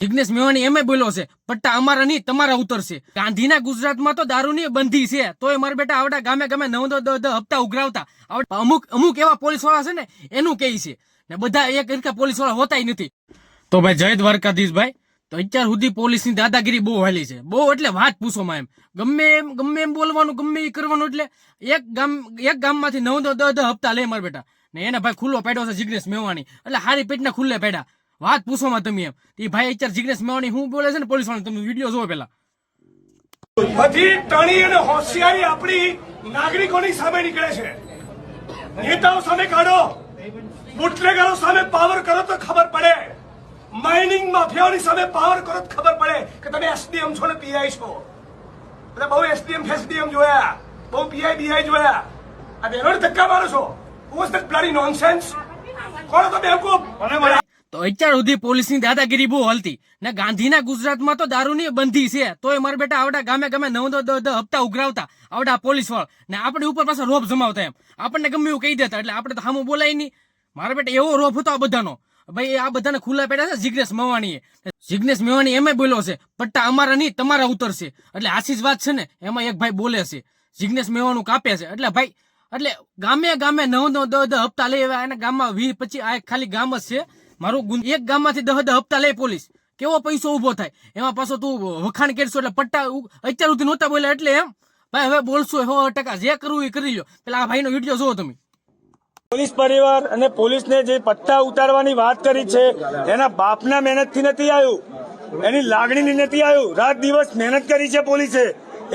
જિગ્નેશ મેવાણી એમ બોલ્યો છે, પટ્ટા અમારા નહીં, તમારા ઉતરશે ગાંધીના ગુજરાતમાં તો દારૂની બંધી છે, તોય મારા બેટા આવડા ગામે ગામે નવ દો દો દો હપ્તા ઉઘરાવતા. અમુક અમુક એવા પોલીસવાળા છે ને, એનું કહે છે. ને બધા એક હરખા પોલીસવાળા હોતાય નથી. તો ભાઈ જય દ્વારકાધીશ ભાઈ. તો અત્યાર સુધી પોલીસની દાદાગીરી બહુ હાલી છે. બહુ એટલે વાત પૂછોમાં એમ. ગમે એમ ગમે એમ બોલવાનું, ગમે એ કરવાનું એટલે એક ગામ, એક ગામમાંથી નવ દસ દસ હપ્તા લે મારા બેટા. ને એને ભાઈ ખુલ્લો પાડ્યો છે જિગ્નેશ મેવાણી. એટલે હારી પેટના ખુલ્લે પાડ્યા. વાત પૂછોમાં તમે એમ. એ ભાઈ અત્યારે જિગ્નેશ મેવાણી હું બોલે છે ને પોલીસવાળા તમે વીડિયો જોવો પેલા. બધી ટણી અને હોશિયારી આપણી નાગરિકોની સામે નીકળે છે. નેતાઓ સામે કાઢો. બુટલેગરો સામે પાવર કરો તો ખબર પડે. માઇનિંગ માફિયાઓની સામે પાવર કરો તો ખબર પડે કે તમે એસડીએમ છો ને પીઆઈ છો. એટલે બહુ એસડીએમ ફેસડીએમ જોયા. બહુ પીઆઈ બીઆઈ જોયા. આ બેનો ધક્કા મારો છો. વોઝ ધેટ બ્લડી નોનસેન્સ કોણ તો બેવકૂફ તો અત્યાર સુધી પોલીસની દાદાગીરી બહુ હલતી. ને ગાંધીના ગુજરાતમાં તો દારૂની બંધી છે. તોય મારા બેટા આવડા ગામે ગામે નવ દો દો દો હપ્તા ઉઘરાવતા. આવડા પોલીસ વાળ. ને આપણી ઉપર પાછા રોપ જમાવતા એમ. આપણને ગમે એવું કહી દેતા. એટલે આપણે તો સામું બોલાય નહીં. મારા બેટા એવો રોપ હતો આ બધાનો. ભાઈ, આ બધાને ખુલ્લા પેડા છે જિગ્નેશ મેવાણીએ. જિગ્નેશ મેવાણી એમ બોલ્યો છે. પટ્ટા અમારા નહીં, તમારા ઉતરશે એટલે આશીષ વાત છે ને, એમાં એક ભાઈ બોલે છે. જિગ્નેશ મેવાનું કાપે છે. એટલે ભાઈ, એટલે ગામે ગામે નવ નવ દહ દહ હપ્તા લઈ આવ્યા. એના ગામમાં વીસ પછી આ ખાલી ગામ જ છે. મારું એક ગામમાંથી દહ દહ હપ્તા લે પોલીસ. કેવો પૈસો ઊભો થાય? એમાં પાછો તું વખાણ કરશો એટલે પટ્ટા અત્યાર સુધી નહોતા બોલ્યા એટલે એમ. ભાઈ, હવે બોલશો સો ટકા. જે કરવું એ કરી લો પેલા આ ભાઈનો વીડિયો જોવો તમે. પોલીસ પરિવાર અને પોલીસને જે પટ્ટા ઉતારવાની વાત કરી છે, એના બાપના મહેનતથી નથી આવ્યું. એની લાગણીની નથી આવ્યું. રાત દિવસ મહેનત કરી છે પોલીસે.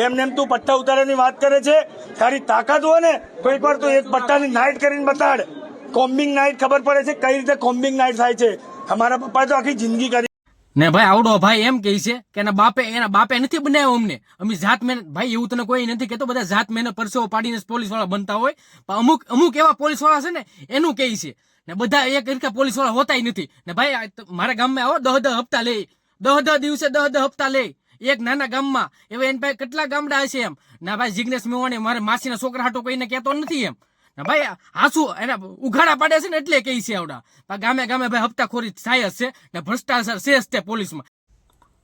એમને એમ તું પટ્ટા ઉતારવાની વાત કરે છે. તારી તાકાત હોય ને, તો એકવાર તું એક પટ્ટાની નાઇટ કરીને બતાડ. કોમ્બિંગ નાઇટ ખબર પડે છે કઈ રીતે કોમ્બિંગ નાઇટ થાય છે? અમારા પપ્પા તો આખી જિંદગી કરી. ને ભાઈ, આવડો ભાઈ એમ કહે છે કે એના બાપે એના બાપે નથી બનાવ્યો અમને. અમે જાત મહેનત ભાઈ, એવું તને કોઈ નથી કેતો બધા જાત મહેનત પરસેવો પાડીને પોલીસવાળા બનતા હોય. પણ અમુક અમુક એવા પોલીસવાળા છે ને, એનું કહે છે. ને બધા એક રીતે પોલીસવાળા હોતાય નથી. ને ભાઈ મારા ગામમાં આવો, દહ દહ હપ્તા લે દહ દહ દિવસે દહ દહ હપ્તા લે એક નાના ગામમાં. એવા એની પાસે કેટલા ગામડા હશે એમ? ના ભાઈ, જિગ્નેશ મેવાણી મારે માસીના છોકરા હાટો કોઈને કહેતો નથી એમ. ભાઈ હાસુ એના ઉઘાડા પાડે છે ને એટલે કહી છે આવડા. ગામે ગામે ભાઈ હપ્તાખોરી થાય જ છે ને ભ્રષ્ટાચાર છે જ તે પોલીસમાં.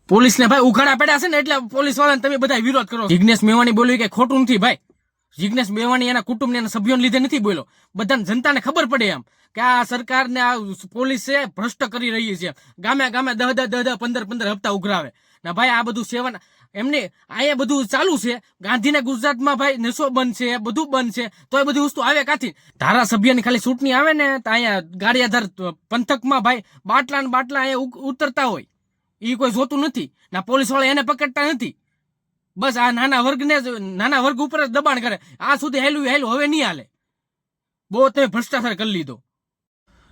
પોલીસને ભાઈ ઉઘાડા પડ્યા છે ને એટલે પોલીસ વાળાને તમે બધા વિરોધ કરો જિજ્ઞેશ મેવાણી બોલ્યું કે ખોટું નથી ભાઈ. જિજ્ઞેશ મેવાણી એના કુટુંબ એના સભ્યોને લીધે નથી બોલ્યો. બધાને જનતાને ખબર પડે એમ કે આ સરકારને આ પોલીસે ભ્રષ્ટ કરી રહી છે. ગામે ગામે દહ દહ દહ દહ પંદર પંદર હપ્તા ઉઘરાવે. ને ભાઈ આ બધું સેવન એમને અહીંયા બધું ચાલુ છે. ગાંધીના ગુજરાતમાં ભાઈ નશો બંધ છે, બધું બંધ છે. તો એ બધી વસ્તુ આવે કાથી? ધારાસભ્યની ખાલી ચૂંટણી આવે ને તો અહીંયા ગાડિયાધાર પંથકમાં ભાઈ બાટલા ને બાટલા અહીંયા ઉતરતા હોય. એ કોઈ જોતું નથી. ના પોલીસવાળા એને પકડતા નથી. બસ આ નાના વર્ગને જ, નાના વર્ગ ઉપર જ દબાણ કરે. આ સુધી હેલું હેલું હવે નહીં હાલે. બહુ તમે ભ્રષ્ટાચાર કરી લીધો.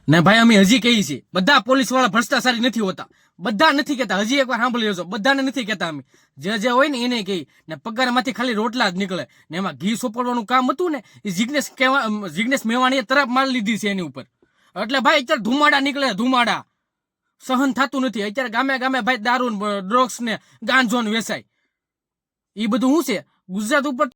ને ભાઈ અમે હજી કહીએ છીએ, બધા પોલીસવાળા ભ્રષ્ટાચારી નથી હોતા. બધા નથી કહેતા. હજી એકવાર સાંભળી લેજો. બધાને નથી કહેતા અમે. જે જે હોય ને એને કહી ને પગારમાંથી ખાલી રોટલા જ નીકળે. ને એમાં ઘી સોપડવાનું કામ હતું ને, એ જિગ્નેશ કહેવા જિગ્નેશ મેવાણીએ તરફ મારી લીધી છે એની ઉપર. એટલે ભાઈ અત્યારે ધુમાડા નીકળે ધુમાડા. સહન થતું નથી. અત્યારે ગામે ગામે ભાઈ દારૂ ડ્રગ્સ ને ગાંજો વેચાય. એ બધું શું છે? ગુજરાત ઉપર